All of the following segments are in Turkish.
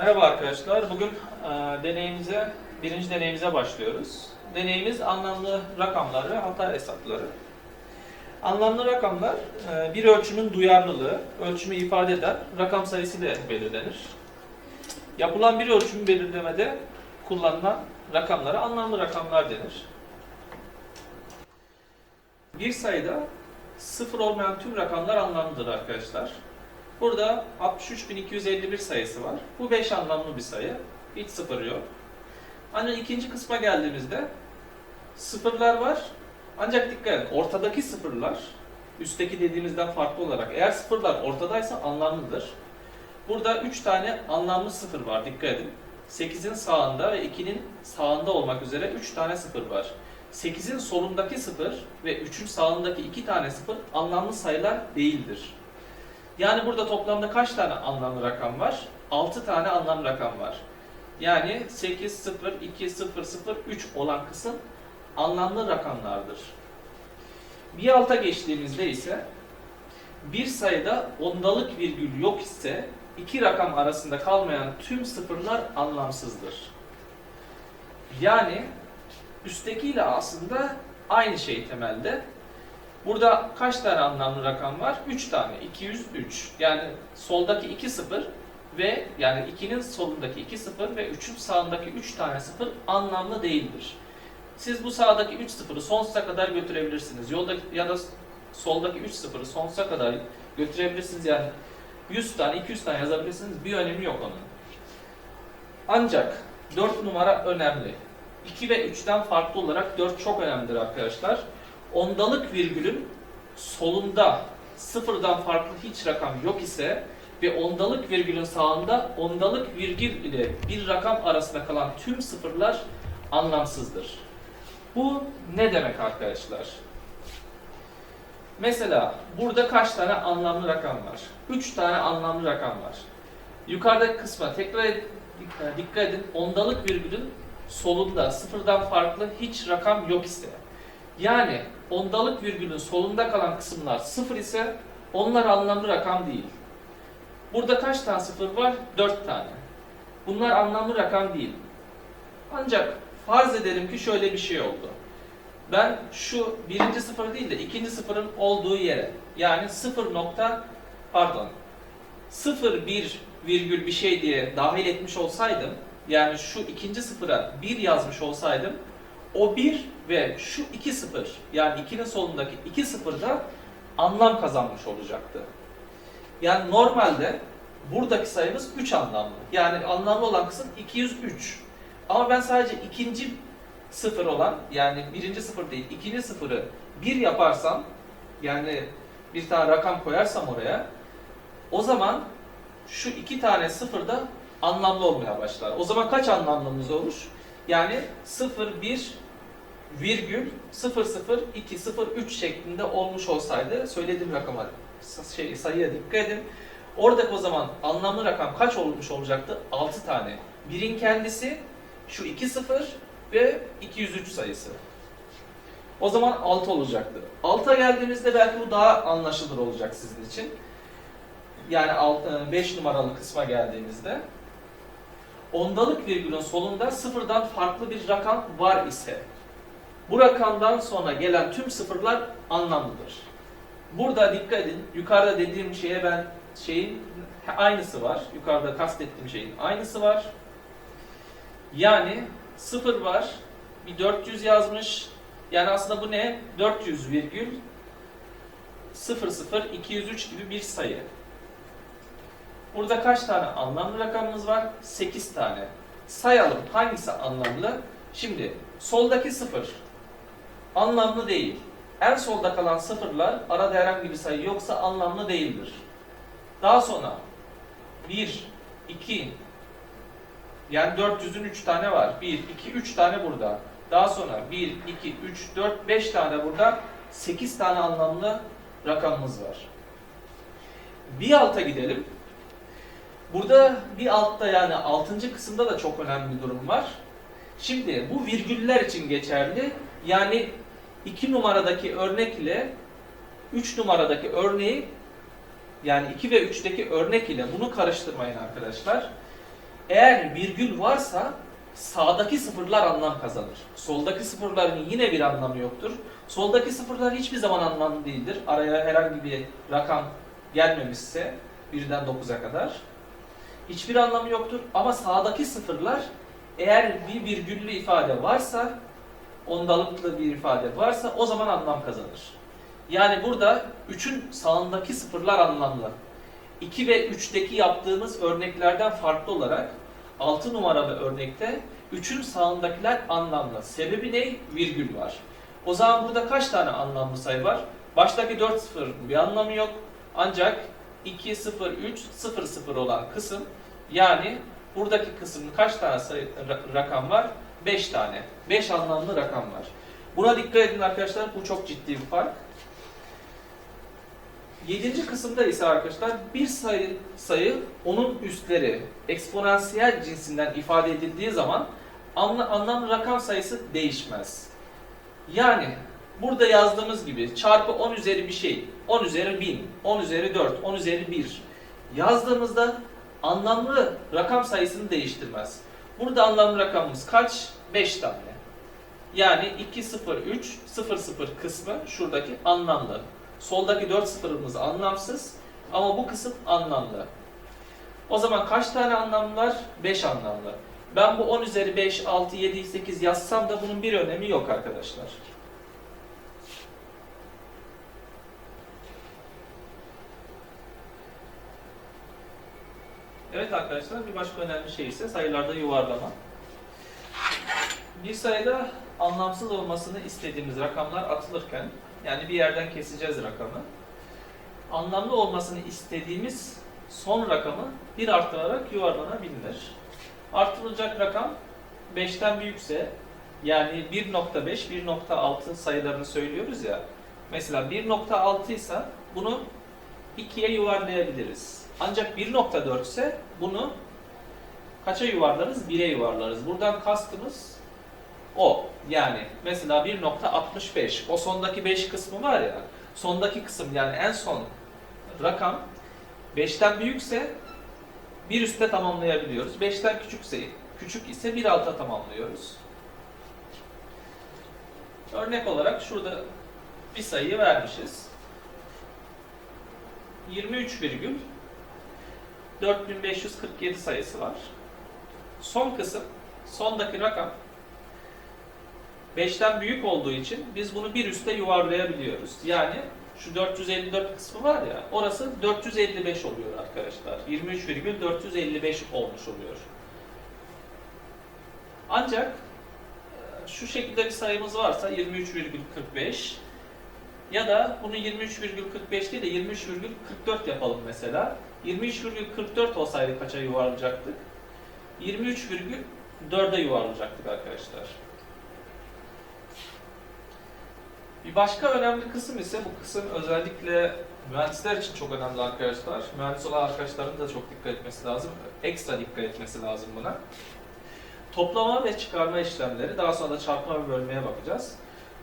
Merhaba arkadaşlar. Bugün e, deneyimize, birinci deneyimize başlıyoruz. Deneyimiz anlamlı rakamlar ve hata hesapları. Anlamlı rakamlar e, bir ölçümün duyarlılığı, ölçümü ifade eden rakam sayısı ile belirlenir. Yapılan bir ölçümü belirlemede kullanılan rakamlara anlamlı rakamlar denir. Bir sayıda sıfır olmayan tüm rakamlar anlamlıdır arkadaşlar. Burada 63.251 sayısı var. Bu 5 anlamlı bir sayı. Hiç sıfır yok. Ancak ikinci kısma geldiğimizde sıfırlar var. Ancak dikkat edin ortadaki sıfırlar üstteki dediğimizden farklı olarak eğer sıfırlar ortadaysa anlamlıdır. Burada 3 tane anlamlı sıfır var dikkat edin. 8'in sağında ve 2'nin sağında olmak üzere 3 tane sıfır var. 8'in solundaki sıfır ve 3'ün sağındaki 2 tane sıfır anlamlı sayılar değildir. Yani burada toplamda kaç tane anlamlı rakam var? 6 tane anlamlı rakam var. Yani 8, 0, 2, 0, 0, 3 olan kısım anlamlı rakamlardır. Bir alta geçtiğimizde ise bir sayıda ondalık virgül yok ise iki rakam arasında kalmayan tüm sıfırlar anlamsızdır. Yani üsttekiyle aslında aynı şey temelde. Burada kaç tane anlamlı rakam var? 3 tane. 203. Yani soldaki 2 sıfır ve yani 2'nin solundaki 2 sıfır ve 3'ün sağındaki 3 tane sıfır anlamlı değildir. Siz bu sağdaki 3 sıfırı sonsuza kadar götürebilirsiniz. Yoldaki ya da soldaki 3 sıfırı sonsuza kadar götürebilirsiniz. Yani 100 tane, 200 tane yazabilirsiniz. Bir önemi yok onun. Ancak 4 numara önemli. 2 ve 3'ten farklı olarak 4 çok önemlidir arkadaşlar ondalık virgülün solunda sıfırdan farklı hiç rakam yok ise ve ondalık virgülün sağında ondalık virgül ile bir rakam arasında kalan tüm sıfırlar anlamsızdır. Bu ne demek arkadaşlar? Mesela burada kaç tane anlamlı rakam var? 3 tane anlamlı rakam var. Yukarıdaki kısma tekrar ed- dikkat edin. Ondalık virgülün solunda sıfırdan farklı hiç rakam yok ise yani ondalık virgülün solunda kalan kısımlar sıfır ise onlar anlamlı rakam değil. Burada kaç tane sıfır var? 4 tane. Bunlar anlamlı rakam değil. Ancak farz edelim ki şöyle bir şey oldu. Ben şu birinci sıfır değil de ikinci sıfırın olduğu yere yani sıfır nokta pardon sıfır bir virgül bir şey diye dahil etmiş olsaydım yani şu ikinci sıfıra bir yazmış olsaydım o 1 ve şu 2 sıfır yani 2'nin solundaki 2 sıfır da anlam kazanmış olacaktı. Yani normalde buradaki sayımız 3 anlamlı. Yani anlamlı olan kısım 203. Ama ben sadece ikinci sıfır olan yani birinci sıfır değil ikinci sıfırı 1 yaparsam yani bir tane rakam koyarsam oraya o zaman şu iki tane sıfır da anlamlı olmaya başlar. O zaman kaç anlamlımız olur? Yani 0, 1, virgül 0, 0, 2, 0, 3 şeklinde olmuş olsaydı söylediğim rakama şey, sayıya dikkat edin. Oradaki o zaman anlamlı rakam kaç olmuş olacaktı? 6 tane. Birin kendisi şu 2 0 ve 203 sayısı. O zaman 6 olacaktı. 6'a geldiğimizde belki bu daha anlaşılır olacak sizin için. Yani 5 numaralı kısma geldiğimizde ondalık virgülün solunda sıfırdan farklı bir rakam var ise bu rakamdan sonra gelen tüm sıfırlar anlamlıdır. Burada dikkat edin. Yukarıda dediğim şeye ben şeyin aynısı var. Yukarıda kastettiğim şeyin aynısı var. Yani sıfır var. Bir 400 yazmış. Yani aslında bu ne? 400 virgül 00 203 gibi bir sayı. Burada kaç tane anlamlı rakamımız var? 8 tane. Sayalım hangisi anlamlı? Şimdi soldaki 0 anlamlı değil. En solda kalan sıfırlar arada herhangi bir sayı yoksa anlamlı değildir. Daha sonra 1, 2 yani 400'ün 3 tane var. 1, 2, 3 tane burada. Daha sonra 1, 2, 3, 4, 5 tane burada. 8 tane anlamlı rakamımız var. Bir alta gidelim. Burada bir altta yani 6. kısımda da çok önemli bir durum var. Şimdi bu virgüller için geçerli. Yani 2 numaradaki örnek ile 3 numaradaki örneği yani 2 ve 3'teki örnek ile bunu karıştırmayın arkadaşlar. Eğer virgül varsa sağdaki sıfırlar anlam kazanır. Soldaki sıfırların yine bir anlamı yoktur. Soldaki sıfırlar hiçbir zaman anlamlı değildir. Araya herhangi bir rakam gelmemişse birden 9'a kadar hiçbir anlamı yoktur. Ama sağdaki sıfırlar eğer bir virgüllü ifade varsa, ondalıklı bir ifade varsa o zaman anlam kazanır. Yani burada 3'ün sağındaki sıfırlar anlamlı. 2 ve 3'teki yaptığımız örneklerden farklı olarak 6 numaralı örnekte 3'ün sağındakiler anlamlı. Sebebi ne? Virgül var. O zaman burada kaç tane anlamlı sayı var? Baştaki 4 sıfırın bir anlamı yok. Ancak 2, 0, 3, 0, 0 olan kısım yani buradaki kısımın kaç tane sayı, ra- rakam var? 5 tane. 5 anlamlı rakam var. Buna dikkat edin arkadaşlar. Bu çok ciddi bir fark. Yedinci kısımda ise arkadaşlar bir sayı, sayı onun üstleri eksponansiyel cinsinden ifade edildiği zaman anla, anlamlı rakam sayısı değişmez. Yani burada yazdığımız gibi çarpı 10 üzeri bir şey, 10 üzeri 1000, 10 üzeri 4, 10 üzeri 1 yazdığımızda anlamlı rakam sayısını değiştirmez. Burada anlamlı rakamımız kaç? 5 tane. Yani 2, 0, 3, 0, 0 kısmı şuradaki anlamlı. Soldaki 4 sıfırımız anlamsız ama bu kısım anlamlı. O zaman kaç tane anlamlı var? 5 anlamlı. Ben bu 10 üzeri 5, 6, 7, 8 yazsam da bunun bir önemi yok arkadaşlar. Evet arkadaşlar bir başka önemli şey ise sayılarda yuvarlama. Bir sayıda anlamsız olmasını istediğimiz rakamlar atılırken yani bir yerden keseceğiz rakamı. Anlamlı olmasını istediğimiz son rakamı bir artırarak yuvarlanabilir. Artırılacak rakam 5'ten büyükse yani 1.5, 1.6 sayılarını söylüyoruz ya. Mesela 1.6 ise bunu 2'ye yuvarlayabiliriz. Ancak 1.4 ise bunu kaça yuvarlarız? 1'e yuvarlarız. Buradan kastımız o. Yani mesela 1.65 o sondaki 5 kısmı var ya sondaki kısım yani en son rakam 5'ten büyükse bir üstte tamamlayabiliyoruz. 5'ten küçükse küçük ise bir alta tamamlıyoruz. Örnek olarak şurada bir sayıyı vermişiz. 23 virgül 4547 sayısı var. Son kısım, sondaki rakam 5'ten büyük olduğu için biz bunu bir üste yuvarlayabiliyoruz. Yani şu 454 kısmı var ya, orası 455 oluyor arkadaşlar. 23,455 olmuş oluyor. Ancak e, şu şekilde bir sayımız varsa 23,45 ya da bunu 23,45 değil de 23,44 yapalım mesela. 23,44 olsaydı kaça yuvarlayacaktık? 23,4'e yuvarlayacaktık arkadaşlar. Bir başka önemli kısım ise bu kısım özellikle mühendisler için çok önemli arkadaşlar. Mühendis olan arkadaşların da çok dikkat etmesi lazım. Ekstra dikkat etmesi lazım buna. Toplama ve çıkarma işlemleri, daha sonra da çarpma ve bölmeye bakacağız.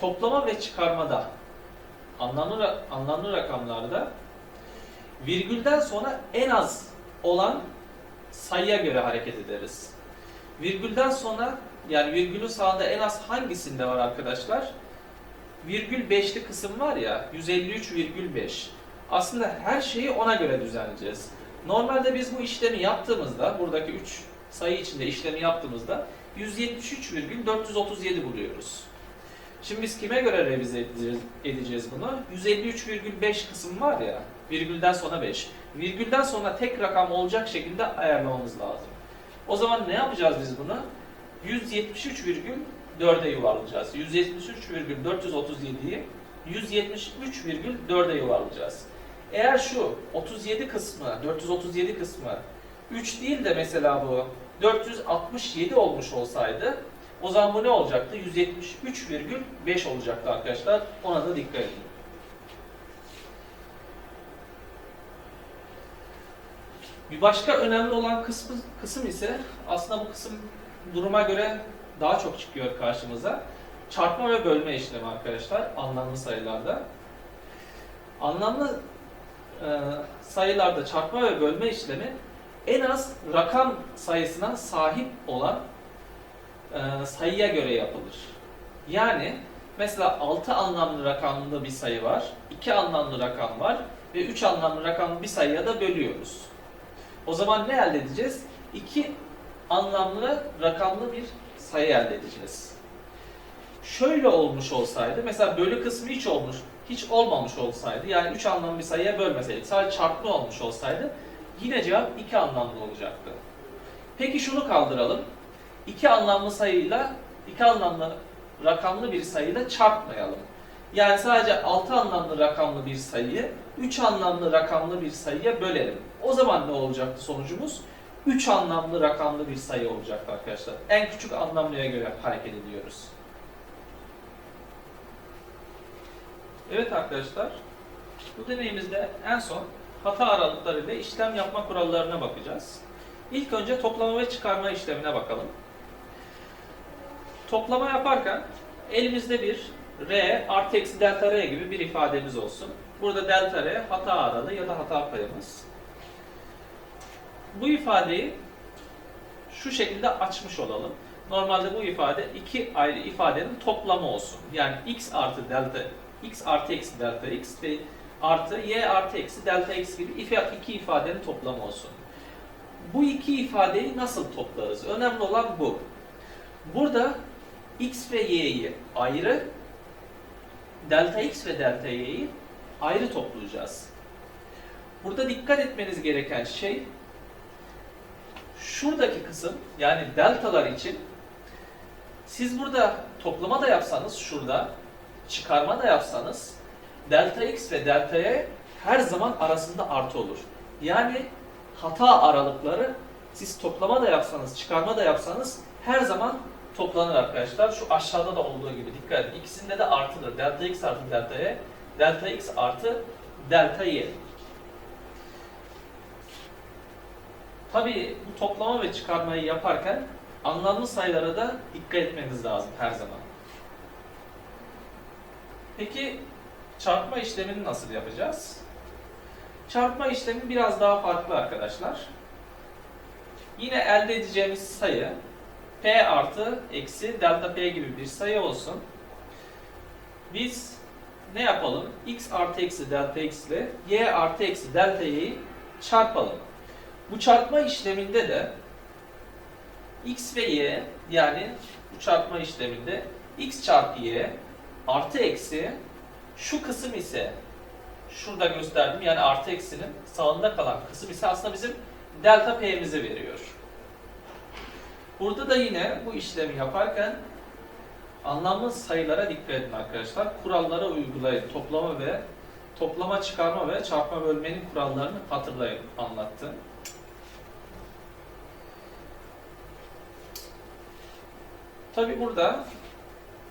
Toplama ve çıkarmada, anlamlı, anlamlı rakamlarda virgülden sonra en az olan sayıya göre hareket ederiz. Virgülden sonra yani virgülün sağında en az hangisinde var arkadaşlar? Virgül 5'li kısım var ya 153,5. Aslında her şeyi ona göre düzenleyeceğiz. Normalde biz bu işlemi yaptığımızda buradaki 3 sayı içinde işlemi yaptığımızda 173,437 buluyoruz. Şimdi biz kime göre revize edeceğiz, edeceğiz bunu? 153,5 kısım var ya, virgülden sonra 5. Virgülden sonra tek rakam olacak şekilde ayarlamamız lazım. O zaman ne yapacağız biz bunu? 173,4'e yuvarlayacağız. 173,437'yi 173,4'e yuvarlayacağız. Eğer şu 37 kısmı, 437 kısmı 3 değil de mesela bu 467 olmuş olsaydı o zaman bu ne olacaktı? 173,5 olacaktı arkadaşlar. Ona da dikkat edin. Bir başka önemli olan kısmı, kısım ise aslında bu kısım duruma göre daha çok çıkıyor karşımıza. Çarpma ve bölme işlemi arkadaşlar anlamlı sayılarda. Anlamlı e, sayılarda çarpma ve bölme işlemi en az rakam sayısına sahip olan e, sayıya göre yapılır. Yani mesela 6 anlamlı rakamlı bir sayı var, 2 anlamlı rakam var ve 3 anlamlı rakamlı bir sayıya da bölüyoruz. O zaman ne elde edeceğiz? 2 anlamlı rakamlı bir sayı elde edeceğiz. Şöyle olmuş olsaydı, mesela bölü kısmı hiç olmuş, hiç olmamış olsaydı, yani 3 anlamlı bir sayıya bölmeseydik, sadece çarpma olmuş olsaydı, yine cevap 2 anlamlı olacaktı. Peki şunu kaldıralım. 2 anlamlı sayıyla, 2 anlamlı rakamlı bir sayıyla çarpmayalım. Yani sadece 6 anlamlı rakamlı bir sayıyı 3 anlamlı rakamlı bir sayıya bölelim. O zaman ne olacaktı sonucumuz? 3 anlamlı rakamlı bir sayı olacaktı arkadaşlar. En küçük anlamlıya göre hareket ediyoruz. Evet arkadaşlar, bu deneyimizde en son hata aralıkları ile işlem yapma kurallarına bakacağız. İlk önce toplama ve çıkarma işlemine bakalım. Toplama yaparken elimizde bir R artı eksi delta R gibi bir ifademiz olsun. Burada delta R hata aralığı ya da hata payımız. Bu ifadeyi şu şekilde açmış olalım. Normalde bu ifade iki ayrı ifadenin toplamı olsun. Yani x artı delta x artı eksi delta x ve artı y artı eksi delta x gibi iki ifadenin toplamı olsun. Bu iki ifadeyi nasıl toplarız? Önemli olan bu. Burada x ve y'yi ayrı, delta x ve delta y'yi ayrı toplayacağız. Burada dikkat etmeniz gereken şey şuradaki kısım yani deltalar için siz burada toplama da yapsanız şurada çıkarma da yapsanız delta x ve delta y her zaman arasında artı olur. Yani hata aralıkları siz toplama da yapsanız, çıkarma da yapsanız her zaman toplanır arkadaşlar. Şu aşağıda da olduğu gibi dikkat edin. İkisinde de artıdır. Delta x artı delta y, delta x artı delta y. Tabii bu toplama ve çıkarmayı yaparken anlamlı sayılara da dikkat etmeniz lazım her zaman. Peki çarpma işlemini nasıl yapacağız? Çarpma işlemi biraz daha farklı arkadaşlar. Yine elde edeceğimiz sayı p artı eksi delta p gibi bir sayı olsun. Biz ne yapalım? x artı eksi delta x ile y artı eksi delta y'yi çarpalım. Bu çarpma işleminde de x ve y yani bu çarpma işleminde x çarpı y artı eksi şu kısım ise şurada gösterdim yani artı eksinin sağında kalan kısım ise aslında bizim delta p'mizi veriyor. Burada da yine bu işlemi yaparken anlamlı sayılara dikkat edin arkadaşlar. Kurallara uygulayın. Toplama ve toplama, çıkarma ve çarpma bölmenin kurallarını hatırlayın anlattım. Tabi burada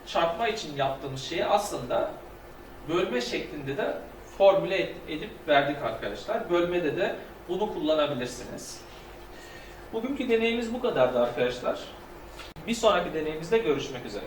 çarpma için yaptığımız şeyi aslında bölme şeklinde de formüle edip verdik arkadaşlar. Bölmede de bunu kullanabilirsiniz. Bugünkü deneyimiz bu kadardı arkadaşlar. Bir sonraki deneyimizde görüşmek üzere.